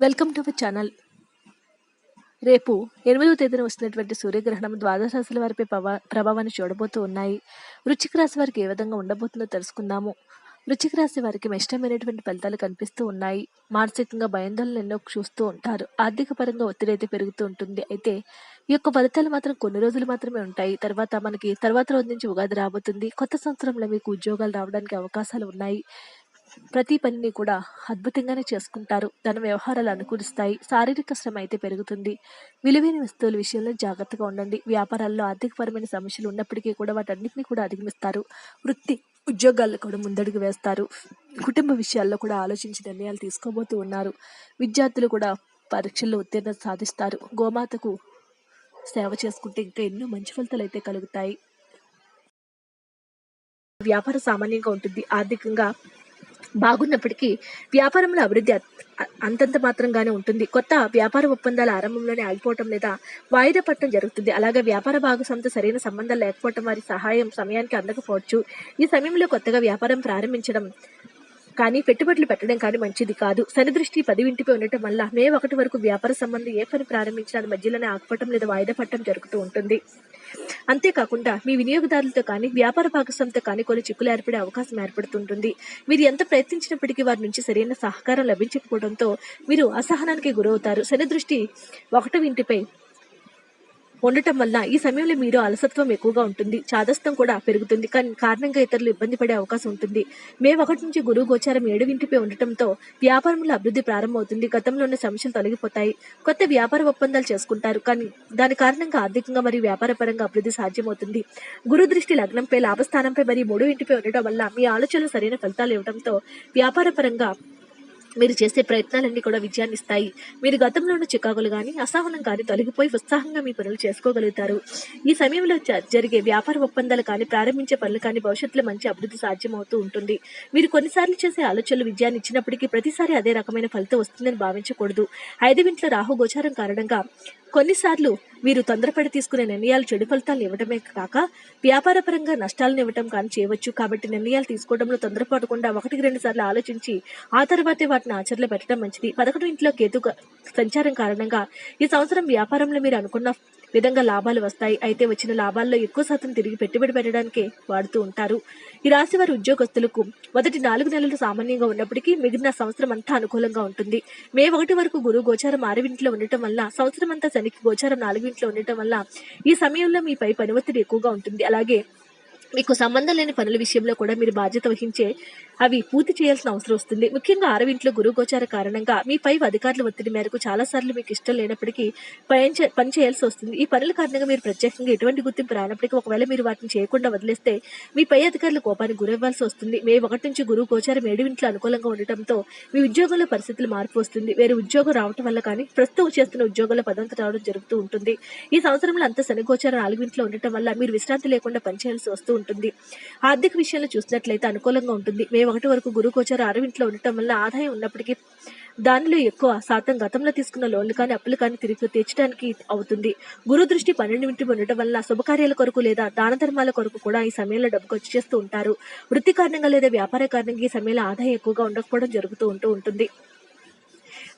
Welcome to our channel. రేపు ఎనిమిదవ తేదీన వస్తున్నటువంటి సూర్యగ్రహణం ద్వాదశ రాశుల వారిపై ప్రభావాన్ని చూడబోతూ ఉన్నాయి. వృచ్చిక రాశి వారికి ఏ విధంగా ఉండబోతుందో తెలుసుకుందాము. వృచ్చిక రాశి వారికి ఇష్టమైనటువంటి ఫలితాలు కనిపిస్తూ ఉన్నాయి. మానసికంగా భయాందోళనలు ఎన్నో చూస్తూ ఉంటారు. ఆర్థిక పరంగా ఒత్తిడి అయితే పెరుగుతూ ఉంటుంది. అయితే ఈ యొక్క ఫలితాలు మాత్రం కొన్ని రోజులు మాత్రమే ఉంటాయి. తర్వాత మనకి తర్వాత రోజు నుంచి ఉగాది రాబోతుంది. కొత్త సంవత్సరంలో మీకు ఉద్యోగాలు రావడానికి అవకాశాలు ఉన్నాయి. ప్రతి పనిని కూడా అద్భుతంగానే చేసుకుంటారు. ధన వ్యవహారాలు అనుకూలిస్తాయి. శారీరక శ్రమ అయితే పెరుగుతుంది. విలువైన వస్తువుల విషయంలో జాగ్రత్తగా ఉండండి. వ్యాపారాల్లో ఆర్థికపరమైన సమస్యలు ఉన్నప్పటికీ కూడా వాటన్నిటిని కూడా అధిగమిస్తారు. వృత్తి ఉద్యోగాల్లో కూడా ముందడుగు వేస్తారు. కుటుంబ విషయాల్లో కూడా ఆలోచించి నిర్ణయాలు తీసుకోబోతూ ఉన్నారు. విద్యార్థులు కూడా పరీక్షల్లో ఉత్తీర్ణత సాధిస్తారు. గోమాతకు సేవ చేసుకుంటే ఇంకా ఎన్నో మంచి ఫలితాలు అయితే కలుగుతాయి. వ్యాపారం సామాన్యంగా ఉంటుంది. ఆర్థికంగా బాగున్నప్పటికీ వ్యాపారంలో అభివృద్ధి అంతంత మాత్రంగానే ఉంటుంది. కొత్త వ్యాపార ఒప్పందాల ఆరంభంలోనే ఆగిపోవటం లేదా వాయిదా పట్టడం జరుగుతుంది. అలాగే వ్యాపార భాగస్వామితో సరైన సంబంధాలు లేకపోవటం వారి సహాయం సమయానికి అందకపోవచ్చు. ఈ సమయంలో కొత్తగా వ్యాపారం ప్రారంభించడం కానీ పెట్టుబడులు పెట్టడం కానీ మంచిది కాదు. శని దృష్టి పదివింటిపై ఉండటం వల్ల మే ఒకటి వరకు వ్యాపార సంబంధం ఏ పని ప్రారంభించినా అది మధ్యలోనే ఆగిపోవటం లేదా వాయిదా పట్టడం జరుగుతూ ఉంటుంది. అంతేకాకుండా మీ వినియోగదారులతో కానీ వ్యాపార భాగస్వామితో కానీ కొన్ని చిక్కులు ఏర్పడే అవకాశం ఏర్పడుతుంటుంది. మీరు ఎంత ప్రయత్నించినప్పటికీ వారి నుంచి సరైన సహకారం లభించకపోవడంతో మీరు అసహనానికి గురవుతారు. శని దృష్టి ఒకటవ ఇంటిపై ఉండటం వల్ల ఈ సమయంలో మీరు అలసత్వం ఎక్కువగా ఉంటుంది. చాదస్తం కూడా పెరుగుతుంది. కానీ కారణంగా ఇతరులు ఇబ్బంది పడే అవకాశం ఉంటుంది. మే ఒకటి నుంచి గురువు గోచారం ఏడు ఇంటిపై ఉండటంతో వ్యాపారంలో అభివృద్ధి ప్రారంభమవుతుంది. గతంలో ఉన్న సమస్యలు తొలగిపోతాయి. కొత్త వ్యాపార ఒప్పందాలు చేసుకుంటారు. కానీ దాని కారణంగా ఆర్థికంగా మరియు వ్యాపారపరంగా అభివృద్ధి సాధ్యమవుతుంది. గురు దృష్టి లగ్నంపై లాభస్థానంపై మరియు మూడు ఇంటిపై ఉండటం వల్ల మీ ఆలోచనలు సరైన ఫలితాలు ఇవ్వడంతో వ్యాపారపరంగా మీరు చేసే ప్రయత్నాలన్నీ కూడా విజయాన్ని ఇస్తాయి. మీరు గతంలో ఉన్న చికాకులు కానీ అసహనం కానీ తొలగిపోయి ఉత్సాహంగా మీ పనులు చేసుకోగలుగుతారు. ఈ సమయంలో జ- జరిగే వ్యాపార ఒప్పందాలు కానీ ప్రారంభించే పనులు కానీ భవిష్యత్తులో మంచి అభివృద్ధి సాధ్యమవుతూ ఉంటుంది. మీరు కొన్నిసార్లు చేసే ఆలోచనలు విజయాన్ని ఇచ్చినప్పటికీ ప్రతిసారి అదే రకమైన ఫలితం వస్తుందని భావించకూడదు. ఐదవింట్లో రాహు గోచారం కారణంగా కొన్నిసార్లు మీరు తొందరపడి తీసుకునే నిర్ణయాలు చెడు ఫలితాలు ఇవ్వడమే కాక వ్యాపారపరంగా నష్టాలను ఇవ్వటం కానీ చేయవచ్చు. కాబట్టి నిర్ణయాలు తీసుకోవడంలో తొందరపడకుండా ఒకటికి రెండు సార్లు ఆలోచించి ఆ తర్వాతే వాటిని ఆచరణలో పెట్టడం మంచిది. పదకొండు ఇంట్లో కేతు సంచారం కారణంగా ఈ సంవత్సరం వ్యాపారంలో మీరు అనుకున్న విధంగా లాభాలు వస్తాయి. అయితే వచ్చిన లాభాల్లో ఎక్కువ శాతం తిరిగి పెట్టుబడి పెట్టడానికే వాడుతూ ఉంటారు. ఈ రాశి వారి ఉద్యోగస్తులకు మొదటి నాలుగు నెలలు సామాన్యంగా ఉన్నప్పటికీ మిగిలిన సంవత్సరం అంతా అనుకూలంగా ఉంటుంది. మే ఒకటి వరకు గురువు గోచారం ఆరవింట్లో ఉండటం వల్ల సంవత్సరం అంతా శనికి గోచారం నాలుగింట్లో ఉండటం వల్ల ఈ సమయంలో మీపై పని ఒత్తిడి ఎక్కువగా ఉంటుంది. అలాగే మీకు సంబంధం లేని పనుల విషయంలో కూడా మీరు బాధ్యత వహించే అవి పూర్తి చేయాల్సిన అవసరం వస్తుంది. ముఖ్యంగా ఆరవింట్లో గురువు గోచార కారణంగా మీపై అధికారుల ఒత్తిడి మేరకు చాలా సార్లు మీకు ఇష్టం లేనప్పటికీ పని చే- పని చేయాల్సి వస్తుంది. ఈ పనుల కారణంగా మీరు ప్రత్యేకంగా ఎటువంటి గుర్తింపు రానప్పటికీ ఒకవేళ మీరు వాటిని చేయకుండా వదిలేస్తే మీ పై అధికారుల కోపానికి గురవ్వాల్సి వస్తుంది. మే ఒకటి నుంచి గురువు గోచారం ఏడువింట్లో అనుకూలంగా ఉండటంతో మీ ఉద్యోగంలో పరిస్థితులు మార్పు వస్తుంది. వేరే ఉద్యోగం రావటం వల్ల కానీ ప్రస్తుతం చేస్తున్న ఉద్యోగంలో పదోన్నతి రావడం జరుగుతూ ఉంటుంది. ఈ సంవత్సరంలో అంత శని గోచారం నాలుగింట్లో ఉండటం వల్ల మీరు విశ్రాంతి లేకుండా పనిచేయాల్సి వస్తూ ఉంటుంది. ఆర్థిక విషయంలో చూసినట్లయితే అనుకూలంగా ఉంటుంది. మే ఒకటి వరకు గురు గోచారం ఆరవింట్లో ఉండటం వల్ల ఆదాయం ఉన్నప్పటికీ దానిలో ఎక్కువ శాతం గతంలో తీసుకున్న లోన్లు కానీ అప్పులు కానీ తిరిగి తీర్చడానికి అవుతుంది. గురు దృష్టి పన్నెండు ఇంటి ఉండటం వల్ల శుభకార్యాల కొరకు లేదా దాన ధర్మాల కొరకు కూడా ఈ సమయంలో డబ్బు ఖర్చు చేస్తూ ఉంటారు. వృత్తి కారణంగా లేదా వ్యాపార కారణంగా ఈ సమయంలో ఆదాయం ఎక్కువగా ఉండకపోవడం జరుగుతూ ఉంటూ ఉంటుంది.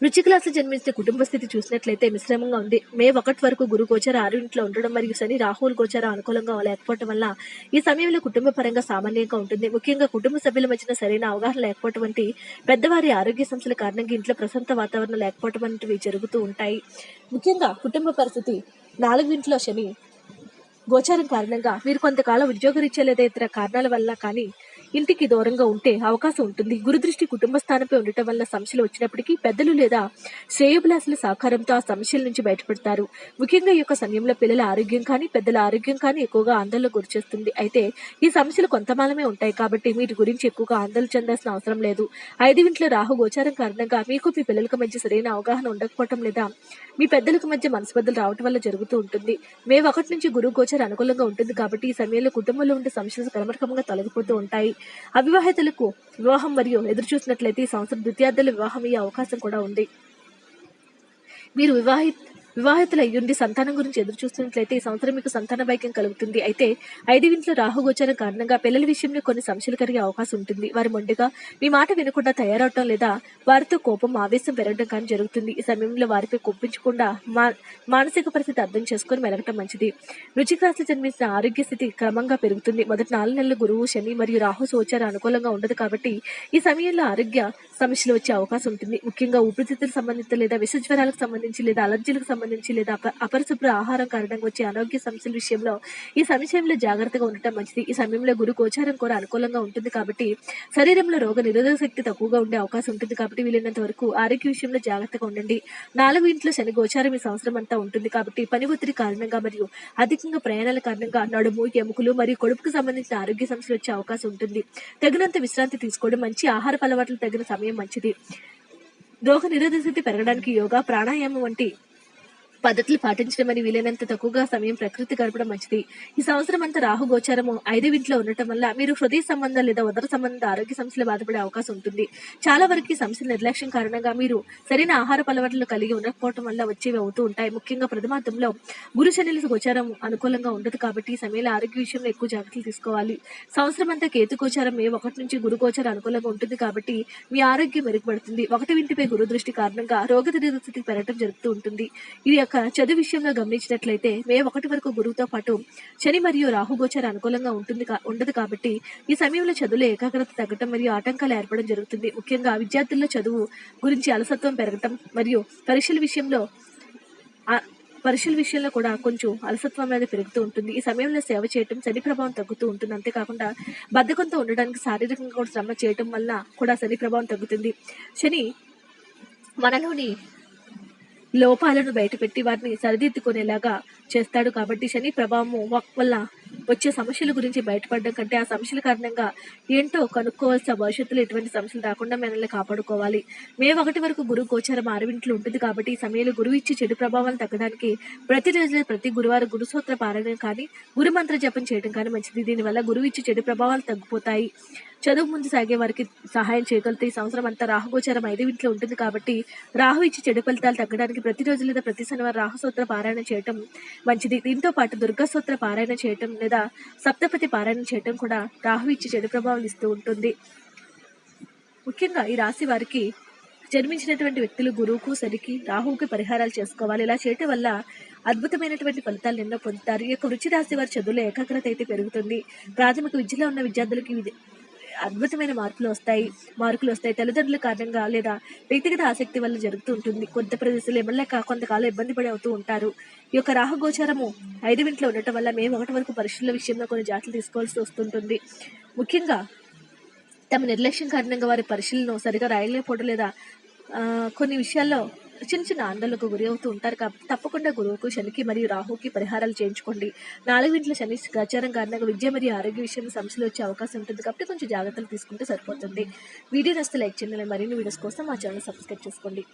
వృశ్చిక రాశి జన్మించిన కుటుంబ స్థితి చూసినట్లయితే మిశ్రమంగా ఉంది. మే ఒకటి వరకు గురు గోచర ఆరు ఇంట్లో ఉండడం మరియు శని రాహుల్ గోచర అనుకూలంగా లేకపోవడం వల్ల ఈ సమయంలో కుటుంబ పరంగా సామాన్యంగా ఉంటుంది. ముఖ్యంగా కుటుంబ సభ్యుల మధ్యన సరైన అవగాహన లేకపోవడం వంటి పెద్దవారి ఆరోగ్య సమస్యల కారణంగా ఇంట్లో ప్రశాంత వాతావరణం లేకపోవడం వంటివి జరుగుతూ ఉంటాయి. ముఖ్యంగా కుటుంబ పరిస్థితి నాలుగింట్లో శని గోచారం కారణంగా మీరు కొంతకాలం ఉద్యోగరీత్యా లేదా ఇతర కారణాల వల్ల కానీ ఇంటికి దూరంగా ఉంటే అవకాశం ఉంటుంది. గురుదృష్టి కుటుంబ స్థానంపై ఉండటం వల్ల సమస్యలు వచ్చినప్పటికీ పెద్దలు లేదా శ్రేయోభిలాసుల సహకారంతో ఆ సమస్యల నుంచి బయటపడతారు. ముఖ్యంగా ఈ యొక్క సమయంలో పిల్లల ఆరోగ్యం కానీ పెద్దల ఆరోగ్యం కానీ ఎక్కువగా ఆందోళన గురిచేస్తుంది అయితే ఈ సమస్యలు కొంతమాలమే ఉంటాయి కాబట్టి వీటి గురించి ఎక్కువగా ఆందోళన చెందాల్సిన అవసరం లేదు. ఐదు ఇంట్లో రాహు గోచారం కారణంగా మీకు మీ పిల్లలకు మధ్య సరైన అవగాహన ఉండకపోవటం లేదా మీ పెద్దలకు మధ్య మనస్పర్ధలు రావటం వల్ల జరుగుతూ ఉంటుంది. మే ఒకటి నుంచి గురువు గోచారం అనుకూలంగా ఉంటుంది కాబట్టి ఈ సమయంలో కుటుంబంలో ఉండే సమస్యలు క్రమక్రమంగా తొలగిపోతూ ఉంటాయి. అవివాహితులకు వివాహం మరియు ఎదురు చూసినట్లయితే ఈ సంవత్సరం ద్వితీయార్థుల వివాహం అయ్యే అవకాశం కూడా ఉంది. మీరు వివాహి వివాహితులు అయ్యుండి సంతానం గురించి ఎదురు చూస్తున్నట్లయితే ఈ సంవత్సరం మీకు సంతాన భాగ్యం కలుగుతుంది. అయితే ఐదు ఇంట్లో రాహుగోచరం కారణంగా పిల్లల విషయంలో కొన్ని సమస్యలు కలిగే అవకాశం ఉంటుంది. వారి మొండిగా మీ మాట వినకుండా తయారవటం లేదా వారితో కోపం ఆవేశం పెరగడం కానీ జరుగుతుంది. ఈ సమయంలో వారిపై కొప్పించకుండా మా మానసిక పరిస్థితి అర్థం చేసుకొని మెలగటం మంచిది. వృచ్చిక జన్మించిన ఆరోగ్య స్థితి క్రమంగా పెరుగుతుంది. మొదటి నాలుగు నెలలు గురువు శని మరియు రాహు సోచార అనుకూలంగా ఉండదు కాబట్టి ఈ సమయంలో ఆరోగ్య సమస్యలు వచ్చే అవకాశం ఉంటుంది. ముఖ్యంగా ఊపిరితిత్తులకు సంబంధిత లేదా విష జ్వరాలకు సంబంధించి లేదా అలర్జీలకు సంబంధించి లేదా అపరిశుభ్ర ఆహారం కారణంగా వచ్చే అనారోగ్య సమస్యల విషయంలో ఈ సమయంలో జాగ్రత్తగా ఉండటం మంచిది. ఈ సమయంలో గురు గోచారం కూడా అనుకూలంగా ఉంటుంది కాబట్టి శరీరంలో రోగ నిరోధక శక్తి తక్కువగా ఉండే అవకాశం ఉంటుంది కాబట్టి వీలైనంత వరకు ఆరోగ్య విషయంలో జాగ్రత్తగా ఉండండి. నాలుగు ఇంట్లో శని గోచారం ఈ సంవత్సరం అంతా ఉంటుంది కాబట్టి పని ఒత్తిడి కారణంగా మరియు అధికంగా ప్రయాణాల కారణంగా నడుము ఎముకలు మరియు కొడుపుకు సంబంధించిన ఆరోగ్య సమస్యలు వచ్చే అవకాశం ఉంటుంది. తగినంత విశ్రాంతి తీసుకోవడం మంచి. ఆహార అలవాట్లు తగిన సమయం మంచిది. రోగ నిరోధక శక్తి పెరగడానికి యోగా ప్రాణాయామం వంటి పద్ధతులు పాటించడం అని వీలైనంత తక్కువగా సమయం ప్రకృతి గడపడం మంచిది. ఈ సంవత్సరం అంతా రాహు గోచారము ఐదు ఇంట్లో ఉండటం వల్ల మీరు హృదయ సంబంధం లేదా ఉదర సంబంధ ఆరోగ్య సమస్యలు బాధపడే అవకాశం ఉంటుంది. చాలా వరకు ఈ సమస్యల నిర్లక్ష్యం కారణంగా మీరు సరైన ఆహార అలవాట్లు కలిగి ఉండకపోవడం వల్ల వచ్చేవి అవుతూ ఉంటాయి. ముఖ్యంగా ప్రథమార్థంలో గురు శనిల గోచారం అనుకూలంగా ఉండదు కాబట్టి ఈ సమయంలో ఆరోగ్య విషయంలో ఎక్కువ జాగ్రత్తలు తీసుకోవాలి. సంవత్సరం అంతా కేతు గోచారం మే ఒకటి నుంచి గురు గోచారం అనుకూలంగా ఉంటుంది కాబట్టి మీ ఆరోగ్యం మెరుగుపడుతుంది. ఒకటి ఇంటిపై గురు దృష్టి కారణంగా రోగ నిరోధక స్థితి పెరగడం జరుగుతూ ఉంటుంది. ఇది యొక్క చదువు విషయంలో గమనించినట్లయితే మే ఒకటి వరకు గురువుతో పాటు శని మరియు రాహుగోచర అనుకూలంగా ఉంటుంది కా- ఉండదు కాబట్టి ఈ సమయంలో చదువులో ఏకాగ్రత తగ్గటం మరియు ఆటంకాలు ఏర్పడడం జరుగుతుంది. ముఖ్యంగా విద్యార్థుల్లో చదువు గురించి అలసత్వం పెరగటం మరియు పరీక్షల విషయంలో పరీక్షల విషయంలో కూడా కొంచెం అలసత్వం అనేది పెరుగుతూ ఉంటుంది. ఈ సమయంలో సేవ చేయటం శని ప్రభావం తగ్గుతూ ఉంటుంది. అంతేకాకుండా బద్ధకంతో ఉండడానికి శారీరకంగా కూడా శ్రమ చేయటం వల్ల కూడా శని ప్రభావం తగ్గుతుంది. శని మనలోని లోపాలను బయటపెట్టి వారిని సరిదిద్దుకునేలాగా చేస్తాడు కాబట్టి శని ప్రభావము వ- వల్ల వచ్చే సమస్యల గురించి బయటపడడం కంటే ఆ సమస్యల కారణంగా ఏంటో కనుక్కోవాల్సిన భవిష్యత్తులో ఎటువంటి సమస్యలు రాకుండా మనల్ని కాపాడుకోవాలి. మే ఒకటి వరకు గురువు గోచారం ఆరువింట్లో ఉంటుంది కాబట్టి ఈ సమయంలో గురువు ఇచ్చే చెడు ప్రభావాలు తగ్గడానికి ప్రతిరోజు ప్రతి గురువారం గురు సూత్ర పారాయణం కానీ గురుమంత్ర జపం చేయడం కానీ మంచిది. దీనివల్ల గురువు ఇచ్చే చెడు ప్రభావాలు తగ్గిపోతాయి. చదువు ముందు సాగే వారికి సహాయం చేయగలిగితే ఈ సంవత్సరం అంతా రాహుగోచారం ఐదు ఇంట్లో ఉంటుంది కాబట్టి రాహు ఇచ్చి చెడు ఫలితాలు తగ్గడానికి ప్రతిరోజు లేదా ప్రతి శనివారం రాహు సూత్ర పారాయణ చేయటం మంచిది. దీంతో పాటు దుర్గాసూత్ర పారాయణ చేయటం లేదా సప్తపతి పారాయణ చేయటం కూడా రాహు ఇచ్చి చెడు ప్రభావాలు ఇస్తూ ఉంటుంది. ముఖ్యంగా ఈ రాశి వారికి జన్మించినటువంటి వ్యక్తులు గురువుకు శనికి రాహువుకి పరిహారాలు చేసుకోవాలి. ఇలా చేయటం వల్ల అద్భుతమైనటువంటి ఫలితాలు ఎన్నో పొందుతారు. ఈ యొక్క వృత్తి రాశి వారి చదువులో ఏకాగ్రత అయితే పెరుగుతుంది. ప్రాథమిక విద్యలో ఉన్న విద్యార్థులకి అద్భుతమైన మార్పులు వస్తాయి. మార్కులు వస్తాయి. తల్లిదండ్రుల కారణంగా లేదా వ్యక్తిగత ఆసక్తి వల్ల జరుగుతూ ఉంటుంది. కొంత ప్రదేశాలు ఎమ్మెల్యే కొంతకాలం ఇబ్బంది పడి అవుతూ ఉంటారు. ఈ యొక్క రాహుగోచారము ఐదు ఇంట్లో ఉండటం వల్ల మేము ఒకటి వరకు పరీక్షల విషయంలో కొన్ని జాగ్రత్తలు తీసుకోవాల్సి వస్తుంటుంది. ముఖ్యంగా తమ నిర్లక్ష్యం కారణంగా వారి పరీక్షలను సరిగా రాయలేకపోవడం లేదా కొన్ని విషయాల్లో చిన్న చిన్న ఆందోళనకు గురి అవుతూ ఉంటారు కాబట్టి తప్పకుండా గురువుకు శనికి మరియు రాహుకి పరిహారాలు చేయించుకోండి. నాలుగు ఇంట్లో శని గచారం కారణంగా విద్య మరియు ఆరోగ్య విషయంలో సమస్యలు వచ్చే అవకాశం ఉంటుంది కాబట్టి కొంచెం జాగ్రత్తలు తీసుకుంటే సరిపోతుంది. వీడియో నస్తే లైక్ చేయండి మరిన్ని వీడియోస్ కోసం మా ఛానల్ సబ్స్క్రైబ్ చేసుకోండి.